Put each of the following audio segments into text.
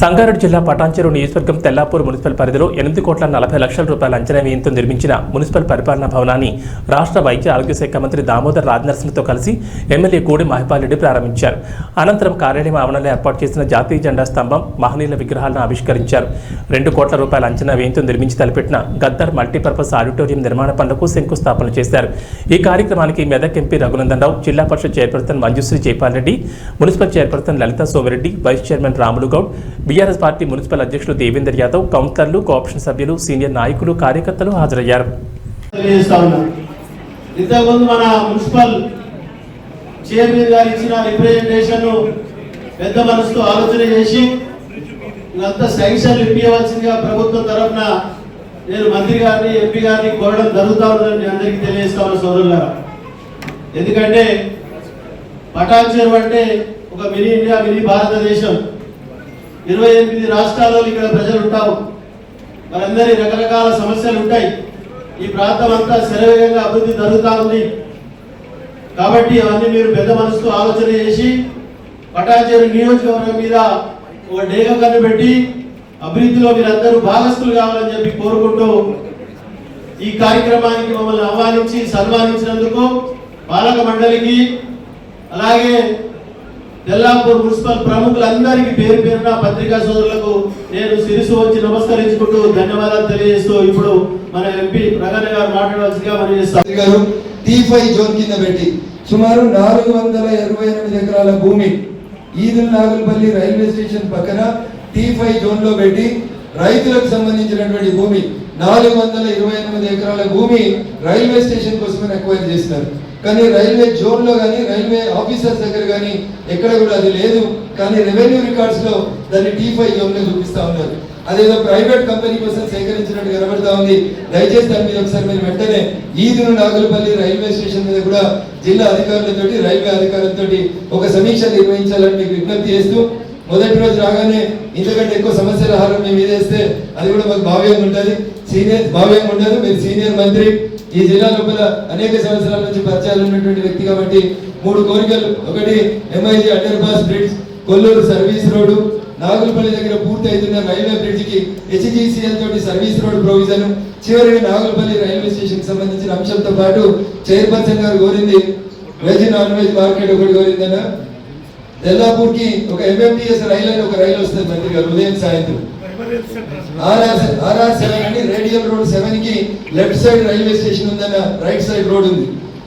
సంగారెడ్డి జిల్లా పటాన్చెరు నియోజకవర్గం తెల్లాపూర్ మున్సిపల్ పరిధిలో ఎనిమిది కోట్ల నలభై లక్షల రూపాయల అంచనా వ్యయంతో నిర్మించిన మున్సిపల్ పరిపాలనా భవనాన్ని రాష్ట్ర వైద్య ఆరోగ్య శాఖ మంత్రి దామోదర్ రాజనరసింహతో కలిసి ఎమ్మెల్యే కోడి మహిపాల్ రెడ్డి ప్రారంభించారు. అనంతరం కార్యాలయం ఆవరణలో ఏర్పాటు చేసిన జాతీయ జెండా స్తంభం మహనీయుల విగ్రహాలను ఆవిష్కరించారు. రెండు కోట్ల రూపాయల అంచనా వ్యయంతో నిర్మించి తలపెట్టిన గద్దర్ మల్టీపర్పస్ ఆడిటోరియం నిర్మాణ పనులకు శంకుస్థాపన చేశారు. ఈ కార్యక్రమానికి Medak MP Raghunandan Rao Zilla Parishad chairperson Manjushree Jaipal Reddy municipal chairperson Lalitha Somireddy vice chairman Ramulu Goud BRS party municipal అధ్యక్షులు దేవేందర్ యాదవ్ కౌన్సిలర్లు కోఆప్షన్ సభ్యులు సీనియర్ నాయకులు కార్యకర్తలు హాజరయ్యారు. ఇంతకుముందు మన మున్సిపల్ చైర్మన్ గారు ఇచ్చిన రిప్రజెంటేషన్ పెద్ద మనసుతో ఆలోచన చేసి ఇదంతా శాంక్షన్లు ఇప్పించవలసిందిగా ప్రభుత్వం తరఫున నేను మంత్రి గారిని ఎంపీ గారిని కోరడం జరుగుతా ఉందని అందరికీ తెలియజేస్తా ఉన్న సోదరులారా. ఎందుకంటే పటాన్ చెరువు అంటే ఒక మినీ ఇండియా మినీ భారతదేశం. ఇరవై ఎనిమిది రాష్ట్రాల్లో ఇక్కడ ప్రజలు ఉంటారు వారందరి రకరకాల సమస్యలు ఉంటాయి ఈ ప్రాంతం అంతా శరవేగంగా అభివృద్ధి జరుగుతూ ఉంది. కాబట్టి అవన్నీ మీరు పెద్ద మనసుతో ఆలోచన చేసి పటాచేరు నియోజకవర్గం మీద ఒక డేగ కన్ను పెట్టి అభివృద్ధిలో మీరందరూ భాగస్థులు కావాలని చెప్పి కోరుకుంటూ ఈ కార్యక్రమానికి మమ్మల్ని ఆహ్వానించి సన్మానించినందుకు పాలక మండలికి అలాగే తెల్లాపూర్ మున్సిపల్ ప్రముఖులందరికీ పేరు పేరున పత్రికా సోదరులకు నేను సిరిసు వచ్చి నమస్కరించుకుంటూ ధన్యవాదాలు తెలియజేస్తూ ఇప్పుడు మన ఎంపీ ప్రగణ గారు మాట్లాడవలసిగా మనం చేస్తాం. గారు టీ జోన్ కింద పెట్టి సుమారు నాలుగు వందల ఇరవై ఎనిమిది ఎకరాల భూమి ఈదుల్ నాగులపల్లి రైల్వే స్టేషన్ పక్కన టీ ఫైవ్ జోన్లో పెట్టి రైతులకు సంబంధించినటువంటి భూమి నాలుగు వందల ఇరవై ఎనిమిది ఎకరాల భూమి రైల్వే స్టేషన్ కోసమే ఎక్వైర్ చేసినారు. కానీ రైల్వే జోన్లో కానీ రైల్వే ఆఫీసర్స్ దగ్గర కానీ ఎక్కడ కూడా అది లేదు. కానీ రెవెన్యూ రికార్డ్స్లో దాన్ని టీ ఫైవ్ జోన్లో చూపిస్తా ఉన్నారు. అదేదో ప్రైవేట్ కంపెనీ కోసం సేకరించినట్టు కనబడతా ఉంది. దయచేసి దాని మీద ఒకసారి మీరు వెంటనే ఈదును నాగులపల్లి రైల్వే స్టేషన్ మీద కూడా జిల్లా అధికారులతోటి రైల్వే అధికారులతోటి ఒక సమీక్ష నిర్వహించాలని మీకు విజ్ఞప్తి చేస్తూ మొదటి రోజు రాగానే ఇంతకంటే ఎక్కువ సమస్యల హారం మేము ఇదేస్తే అది కూడా మాకు భావ్యంగా ఉంటుంది. సీనియర్ భావ్యంగా ఉండదు. మీరు సీనియర్ మంత్రి. ఈ జిల్లా లోపల అనేక సంవత్సరాల నుంచి పరిచయాలు ఉన్నటువంటి వ్యక్తి కాబట్టి మూడు కోరికలు. ఒకటి MIG under pass bridge Kolluru service road. Nagulapalli దగ్గర పూర్తి అవుతున్న రైల్వే బ్రిడ్జ్కి హెచ్జిసిఎల్ తోటి సర్వీస్ రోడ్ ప్రొవిజన్. చివరిగా నాగులపల్లి రైల్వే స్టేషన్కి సంబంధించిన అంశంతో పాటు చైర్పర్సన్ గారు కోరింది. వెజ్ నాన్ వెజ్ మార్కెట్ ఒకటి కోరిందన్న. ఎల్లాపూర్కి ఒక ఎంఎంటీఎస్ రైలు అని ఒక రైలు వస్తుంది మంత్రి గారు ఉదయం సాయంత్రం. ఆర్ఆర్ సెవెన్ అని రేడియల్ రోడ్ సెవెన్కి లెఫ్ట్ సైడ్ రైల్వే స్టేషన్ ఉందన్న రైట్ సైడ్ రోడ్ ఉంది.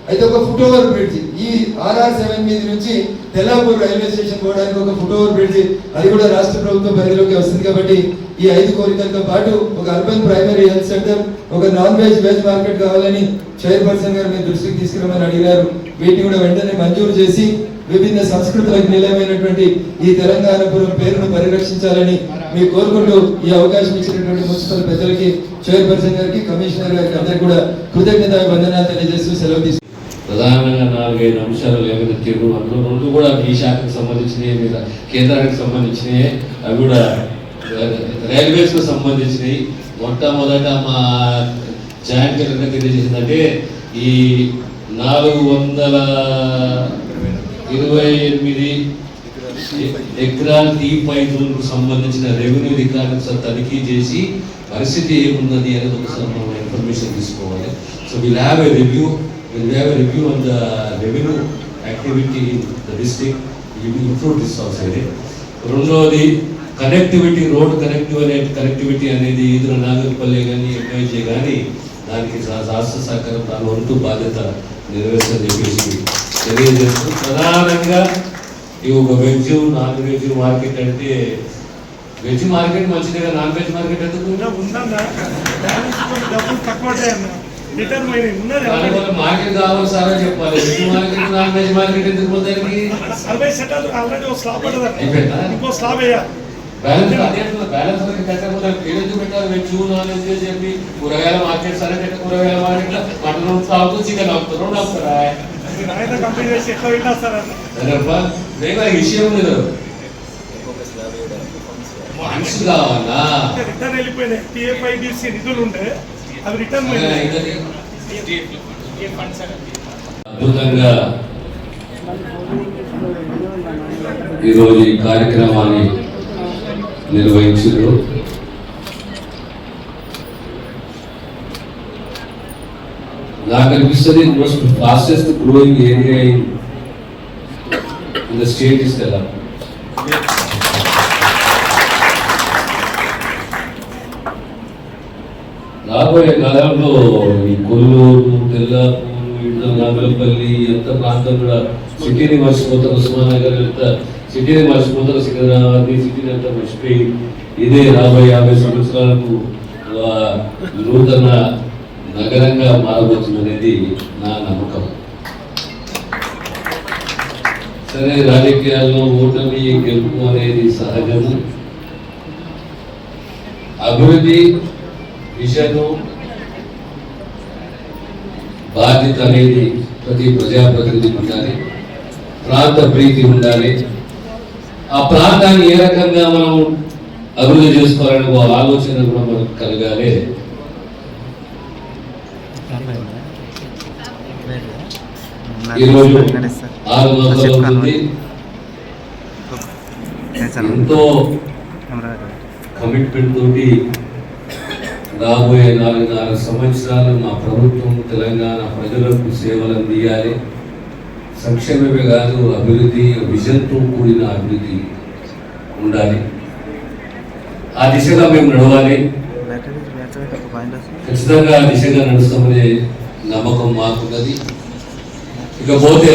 అయితే ఒక ఫుట్ ఓవర్ బ్రిడ్జ్ ఈ ఆర్ఆర్ సెవెన్ మీద నుంచి తెల్లాపూర్ రైల్వే స్టేషన్ పోవడానికి ఒక ఫుట్ ఓవర్ బ్రిడ్జ్ అది కూడా రాష్ట్ర ప్రభుత్వం పరిధిలోకి వస్తుంది కాబట్టి ఈ ఐదు కోరికలతో పాటు ఒక అర్బన్ ప్రైమరీ హెల్త్ సెంటర్ ఒక నాన్ వెజ్ వెజ్ మార్కెట్ కావాలని చైర్పర్సన్ గారు మీ దృష్టికి తీసుకురామని అడిగారు. వీటిని కూడా వెంటనే మంజూరు చేసి విభిన్న సంస్కృతులకు నిలయమైనటువంటి ఈ తెలంగాణపురం పేరును పరిరక్షించాలని మీరు కోరుకుంటూ ఈ అవకాశం ఇచ్చినటువంటి మున్సిపల్ పెద్దలకి చైర్పర్సన్ గారికి కమిషనర్ గారికి అందరికి కూడా కృతజ్ఞత వందనాలు తెలియజేస్తూ సెలవు తీసుకు ప్రధానంగా నాలుగైదు అంశాలు లేవనెత్తిరు అందులో రెండు కూడా ఈ శాఖకు సంబంధించినవి మీద కేంద్రానికి సంబంధించినవి అవి కూడా రైల్వేస్కు సంబంధించినవి మొట్టమొదట మా జాయింట్ కలెక్టర్ తెలియజేసిందంటే ఈ నాలుగు వందల ఇరవై ఎనిమిది ఎకరాల టీ పైపులకు సంబంధించిన రెవెన్యూ రికార్డు సార్ తనిఖీ చేసి పరిస్థితి ఏమున్నది అనేది ఒకసారి మనం ఇన్ఫర్మేషన్ తీసుకోవాలి. So will have a review will have a review on the revenue activity in the district improve this also రెండవది కనెక్టివిటీ రోడ్ కనెక్టివ్ అనే కనెక్టివిటీ అనేది ఈదుల నాగర్పల్లి కానీ ఎంఐజే కానీ దానికి రాష్ట్ర సహకారం దాని వంతు బాధ్యత నెరవేర్చని చెప్పేసి తెలియజేస్తూ ప్రధానంగా ఈ ఒక వెజ్ నాన్ వెజ్ మార్కెట్ అంటే వెజ్ మార్కెట్ మంచిదిగా నాన్ వెజ్ మార్కెట్ ఎందుకు? దానివల్ల మార్కెట్ కావాలి సార్ చెప్పాలి. Veg market non veg market ఎందుకు పోతానికి బ్యాలెన్స్ అదే బ్యాలెన్స్ పెట్టకపోతే ఎందుకు పెట్టాలి వెజ్ నాన్ వెజ్ అని చెప్పి కూరగాయల మార్కెట్ సరే కూరగాయల మార్కెట్ మటన్ తాగుతూ చికెన్ అమ్ముతారు రెండు నేను విషయం లేదు మనిషి కావాలా రిటర్న్ వెళ్ళిపోయినాయి నిధులు ఉండే అవి రిటర్న్ అద్భుతంగా ఈరోజు ఈ కార్యక్రమాన్ని నిర్వహించారు నాకు అనిపిస్తుంది most fastest growing area in in the state is కదా రాబోయే కాలంలో ఈ కొల్లూరు తెల్లాపూరు ఇట్లా నాగలపల్లి ఎంత ప్రాంతం కూడా సిటీని మర్చిపోతారు ఉస్మానగర్ ఎంత సిటీని మర్చిపోతారు సికింద్రాబాద్ సిటీని అంతా మర్చిపోయి ఇదే రాబోయే యాభై సంవత్సరాలకు నూతన నగరంగా మారబోతుందనేది నా నమ్మకం. సరే రాజకీయాల్లో ఓటమి గెలుపు అనేది సహజము. అభివృద్ధి విషయం బాధ్యత అనేది ప్రతి ప్రజాప్రతినిధికి ఉండాలి. ప్రాంత ప్రీతి ఉండాలి. ఆ ప్రాంతాన్ని ఏ రకంగా మనం అభివృద్ధి చేసుకోవాలనే ఆలోచన కూడా మనకు కలగాలి. ఎంతో కమిట్మెంట్ తోటి రాబోయే నాలుగున్నర సంవత్సరాలు మా ప్రభుత్వం తెలంగాణ ప్రజలకు సేవలు అందియాలి. సంక్షేమమే కాదు అభివృద్ధి విజన్తో కూడిన అభివృద్ధి ఉండాలి. ఆ దిశగా మేము నడవాలి. ఖచ్చితంగా ఆ దిశగా నడుస్తామనే నమ్మకం మాకున్నది. ఇకపోతే